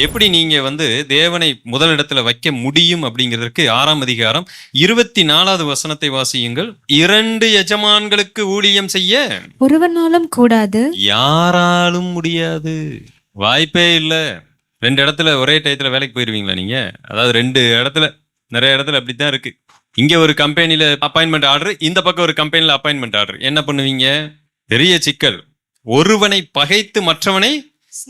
எப்படி நீங்க வந்து தேவனை முதலிடத்துல வைக்க முடியும் அப்படிங்கிறதுக்கு ஆறாம் அதிகாரம் இருபத்தி நாலாவது வசனத்தை வாசியுங்கள். இரண்டு எஜமான்களுக்கு ஊழியம் செய்ய ஒருவனாலும் கூடாது. யாராலும் முடியாது. வாய்ப்பே இல்ல. ரெண்டு இடத்துல ஒரே டயத்துல வேலைக்கு போயிருவீங்களா நீங்க? அதாவது ரெண்டு இடத்துல நிறைய இடத்துல அப்படித்தான் இருக்கு. இங்க ஒரு கம்பெனில அப்பாயின்மெண்ட் ஆர்டர் இந்த பக்கம் ஒரு கம்பெனில அப்பாயின்மெண்ட் ஆர்டர் என்ன பண்ணுவீங்க? பெரிய சிக்கல். ஒருவனை பகைத்து மற்றவனை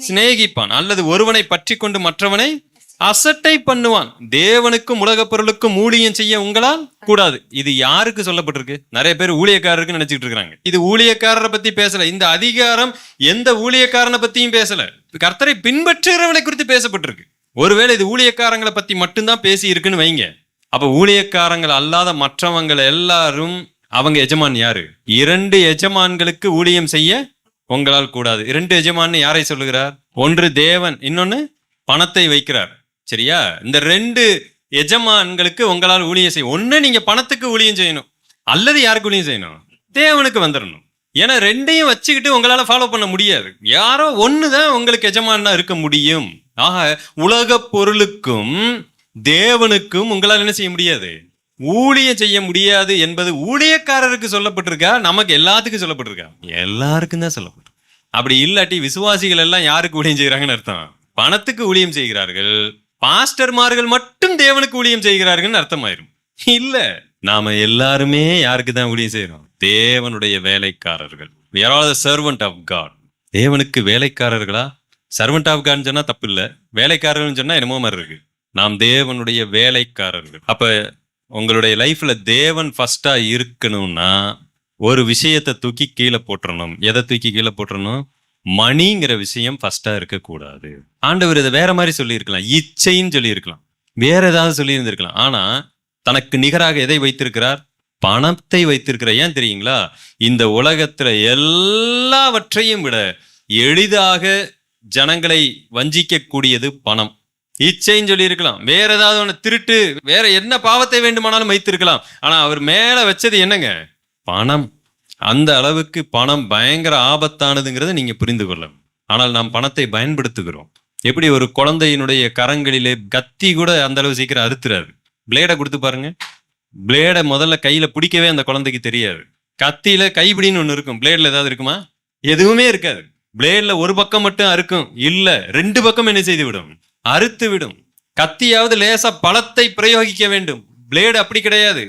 சிநேகிப்பான் அல்லது ஒருவனை பற்றி கொண்டு மற்றவனை அசட்டை பண்ணுவான். தேவனுக்கும் உலகப் பொருளுக்கும் ஊழியம் செய்ய உங்களால் கூடாது. இது யாருக்கு சொல்லப்பட்டிருக்கு? நிறைய பேர் ஊழியக்காரருக்கு நினைச்சிட்டு இருக்காங்க இது ஊழியக்காரரை பத்தி பேசல. இந்த அதிகாரம் எந்த ஊழியக்காரனை பத்தியும் பேசல. கர்த்தரை பின்பற்றுகிறவனை குறித்து பேசப்பட்டிருக்கு. ஒருவேளை இது ஊழியக்காரங்களை பத்தி மட்டும்தான் பேசி இருக்குன்னு வைங்க. அப்ப ஊழியக்காரங்கள் அல்லாத மற்றவங்க எல்லாரும் அவங்க எஜமான் யாரு? இரண்டு எஜமான்களுக்கு ஊழியம் செய்ய உங்களால் கூடாது. இரண்டு எஜமான்னு யாரை சொல்லுகிறார்? ஒன்று தேவன் இன்னொன்று பணத்தை வைக்கிறார். சரியா? இந்த ரெண்டு எஜமான்களுக்கு உங்களால் ஊழியம் செய்யும் ஒன்று நீங்கள் பணத்துக்கு ஊழியம் செய்யணும் அல்லது யாருக்கு ஊழியம் செய்யணும்? தேவனுக்கு வந்துடணும் ஏன்னா ரெண்டையும் வச்சுக்கிட்டு உங்களால் ஃபாலோ பண்ண முடியாது. யாரோ ஒன்று தான் உங்களுக்கு எஜமானா இருக்க முடியும். ஆக உலக பொருளுக்கும் தேவனுக்கும் உங்களால் என்ன செய்ய முடியாது? ஊழியம் செய்ய முடியாது என்பது ஊழியக்காரருக்கு சொல்லப்பட்டிருக்கா? நமக்கு எல்லாத்துக்கும் சொல்லப்பட்டிருக்கா? எல்லாருக்கும் தான் சொல்லப்பட்டிருக்கு. அப்படி இல்லாட்டி விசுவாசிகள் எல்லாம் யாருக்கு ஊழியம் செய்கிறாங்கன்னு அர்த்தம்? பணத்துக்கு ஊழியம் செய்கிறார்கள். பாஸ்டர்மார்கள் மட்டும் தேவனுக்கு ஊழியம் செய்கிறார்கள்னு அர்த்தமாயிரும். இல்ல நாம எல்லாருமே யாருக்கு தான் ஊழியம் செய்யறோம் தேவனுடைய வேலைக்காரர்கள். We are all தேவனுக்கு வேலைக்காரர்களா? சர்வன்ட் ஆஃப் காட்னு சொன்னா தப்பு இல்லை வேலைக்காரர்கள்னு சொன்னா என்னமோ மாதிரி இருக்கு. நாம் தேவனுடைய வேலைக்காரர்கள். அப்ப உங்களுடைய லைஃப்ல தேவன் ஃபர்ஸ்டா இருக்கணும்னா ஒரு விஷயத்தை தூக்கி கீழே போட்டுறணும். எதை தூக்கி கீழே போட்டுறணும்? மணிங்கிற விஷயம் ஃபர்ஸ்டா இருக்கக்கூடாது. ஆண்டவர் இதை வேற மாதிரி சொல்லியிருக்கலாம். இச்சைன்னு சொல்லியிருக்கலாம். வேற ஏதாவது சொல்லியிருந்திருக்கலாம். ஆனா தனக்கு நிகராக எதை வைத்திருக்கிறார்? பணத்தை வைத்திருக்கிற ஏன் தெரியுங்களா? இந்த உலகத்துல எல்லாவற்றையும் விட எளிதாக ஜனங்களை வஞ்சிக்கக்கூடியது பணம். இச்சைன்னு சொல்லியிருக்கலாம். வேற ஏதாவது ஒன்று திருட்டு வேற என்ன பாவத்தை வேண்டுமானாலும் வைத்திருக்கலாம். ஆனா அவர் மேல வச்சது என்னங்க? பணம். அந்த அளவுக்கு பணம் பயங்கர ஆபத்தானதுங்கிறத நீங்க புரிந்து கொள்ளும் ஆனால் நாம் பணத்தை பயன்படுத்துகிறோம். எப்படி ஒரு குழந்தையினுடைய கரங்களிலே கத்தி கூட அந்த அளவு சீக்கிரம் அறுத்துறாரு. பிளேடை கொடுத்து பாருங்க. பிளேடை முதல்ல கையில பிடிக்கவே அந்த குழந்தைக்கு தெரியாது. கத்தியில கைப்பிடின்னு ஒன்று இருக்கும். பிளேடில் ஏதாவது இருக்குமா? எதுவுமே இருக்காது. பிளேடில் ஒரு பக்கம் மட்டும் அறுக்கும். இல்லை ரெண்டு பக்கம் என்ன செய்து விடும் அறுத்து விடும் கத்தியாவது லேசா பழத்தை பிரயோகிக்க வேண்டும். பிளேடு அப்படி கிடையாது.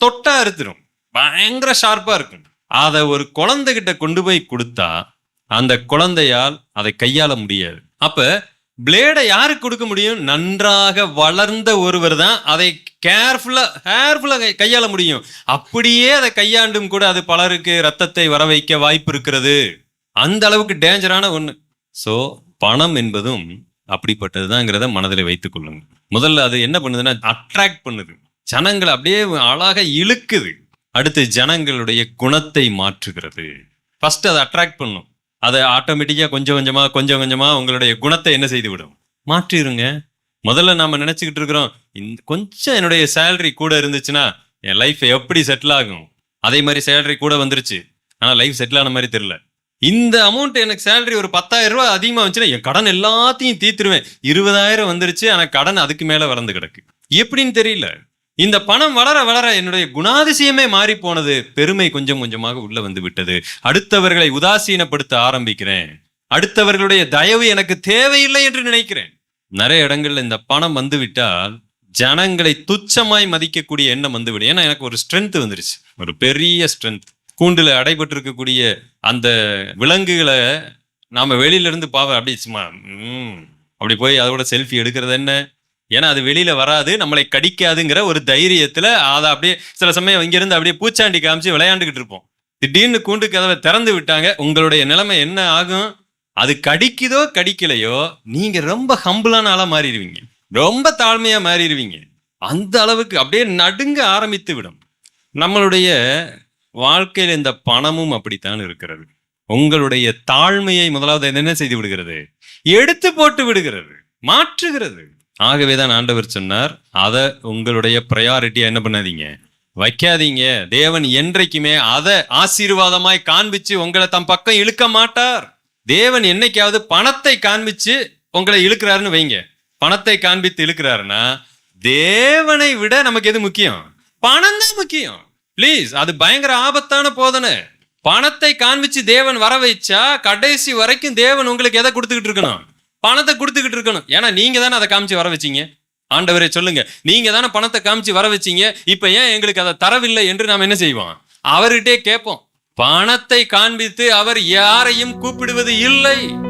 தொட்டா அறுத்துடும் பயங்கர ஷார்ப்பா இருக்கும். அதை ஒரு குழந்தைகிட்ட கொண்டு போய் கொடுத்தா அந்த குழந்தையால் அதை கையாள முடியாது. அப்ப பிளேடை யாருக்கு கொடுக்க முடியும்? நன்றாக வளர்ந்த ஒருவர் தான் அதை கேர்ஃபுல்லா கேர்ஃபுல்லா கையாள முடியும். அப்படியே அதை கையாண்டும் கூட அது பலருக்கு ரத்தத்தை வர வைக்க வாய்ப்பு இருக்கிறது. அந்த அளவுக்கு டேஞ்சரான ஒண்ணு. சோ பணம் என்பதும் அப்படிப்பட்டதுதாங்கிறத மனதில் வைத்துக் கொள்ளுங்க முதல்ல அது என்ன பண்ணுதுன்னா அட்ராக்ட் பண்ணுது. ஜனங்களை அப்படியே அழகாக இழுக்குது. அடுத்து ஜனங்களுடைய குணத்தை மாற்றுகிறது. ஃபர்ஸ்ட் அதை அட்ராக்ட் பண்ணும். அதை ஆட்டோமேட்டிக்காக கொஞ்சம் கொஞ்சமாக கொஞ்சம் கொஞ்சமாக உங்களுடைய குணத்தை என்ன செய்து விடும் மாற்றிடுங்க முதல்ல நாம் நினச்சிக்கிட்டு இருக்கிறோம் இந்த கொஞ்சம் என்னுடைய சேலரி கூட இருந்துச்சுன்னா என் லைஃப் எப்படி செட்டில் ஆகும்? அதே மாதிரி சேலரி கூட வந்துருச்சு. ஆனால் லைஃப் செட்டில் ஆன மாதிரி தெரில இந்த அமௌண்ட் எனக்கு சேலரி ஒரு பத்தாயிரம் ரூபாய் அதிகமாக வந்துச்சுன்னா என் கடன் எல்லாத்தையும் தீர்த்துருவேன். இருபதாயிரம் வந்துருச்சு ஆனால் கடன் அதுக்கு மேலே வளர்ந்து கிடக்கு. எப்படின்னு தெரியல. இந்த பணம் வளர வளர என்னுடைய குணாதிசயமே மாறி போனது. பெருமை கொஞ்சம் கொஞ்சமாக உள்ள வந்து விட்டது. அடுத்தவர்களை உதாசீனப்படுத்த ஆரம்பிக்கிறேன். அடுத்தவர்களுடைய தயவு எனக்கு தேவையில்லை என்று நினைக்கிறேன். நிறைய இடங்கள்ல இந்த பணம் வந்து விட்டால் ஜனங்களை துச்சமாய் மதிக்கக்கூடிய எண்ணம் வந்து விடும். ஏன்னா எனக்கு ஒரு ஸ்ட்ரென்த் வந்துருச்சு. ஒரு பெரிய ஸ்ட்ரென்த் கூண்டுல அடைபட்டிருக்கக்கூடிய அந்த விலங்குகளை நாம வெளியில இருந்து பாவ அப்படியே சும்மா அப்படி போய் அதோட செல்ஃபி எடுக்கிறது என்ன? ஏன்னா அது வெளியில வராது நம்மளை கடிக்காதுங்கிற ஒரு தைரியத்துல அதை அப்படியே சில சமயம் இங்கிருந்து அப்படியே பூச்சாண்டி காமிச்சு விளையாண்டுகிட்டு இருப்போம். திடீர்னு கூண்டு கதவை திறந்து விட்டாங்க உங்களுடைய நிலைமை என்ன ஆகும்? அது கடிக்குதோ கடிக்கலையோ நீங்க ரொம்ப ஹம்பிளான ஆளா மாறிடுவீங்க. ரொம்ப தாழ்மையா மாறிடுவீங்க. அந்த அளவுக்கு அப்படியே நடுங்க ஆரம்பித்து விடும். நம்மளுடைய வாழ்க்கையில் இந்த பணமும் அப்படித்தான் இருக்கிறது. உங்களுடைய தாழ்மையை முதலாவது என்ன செய்து விடுகிறது? எடுத்து போட்டு விடுகிறது. மாற்றுகிறது. ஆகவே தான் ஆண்டவர் சொன்னார் அதை உங்களுடைய ப்ரையாரிட்டியாக என்ன பண்ணாதீங்க? வைக்காதீங்க. தேவன் என்றைக்குமே அதை ஆசீர்வாதமாய் காண்பிச்சு உங்களை தம் பக்கம் இழுக்க மாட்டார். தேவன் என்னைக்காவது பணத்தை காண்பிச்சு உங்களை இழுக்கிறாருன்னு வைங்க. பணத்தை காண்பித்து இழுக்கிறாருன்னா தேவனை விட நமக்கு எது முக்கியம்? பணம் தான் முக்கியம். ப்ளீஸ் அது பயங்கர ஆபத்தான போதனை. பணத்தை காண்பிச்சு தேவன் வர வைச்சா கடைசி வரைக்கும் தேவன் உங்களுக்கு எதை கொடுத்துக்கிட்டு இருக்கணும்? பணத்தை கொடுத்துக்கிட்டு இருக்கணும். ஏன்னா நீங்க தானே அதை காமிச்சு வர வச்சிங்க? ஆண்டவரே சொல்லுங்க. நீங்க தானே பணத்தை காமிச்சு வர வச்சிங்க? இப்ப ஏன் எங்களுக்கு அதை தரவில்லை என்று நாம் என்ன செய்வோம்? அவர்கிட்டே கேட்போம். பணத்தை காண்பித்து அவர் யாரையும் கூப்பிடுவது இல்லை.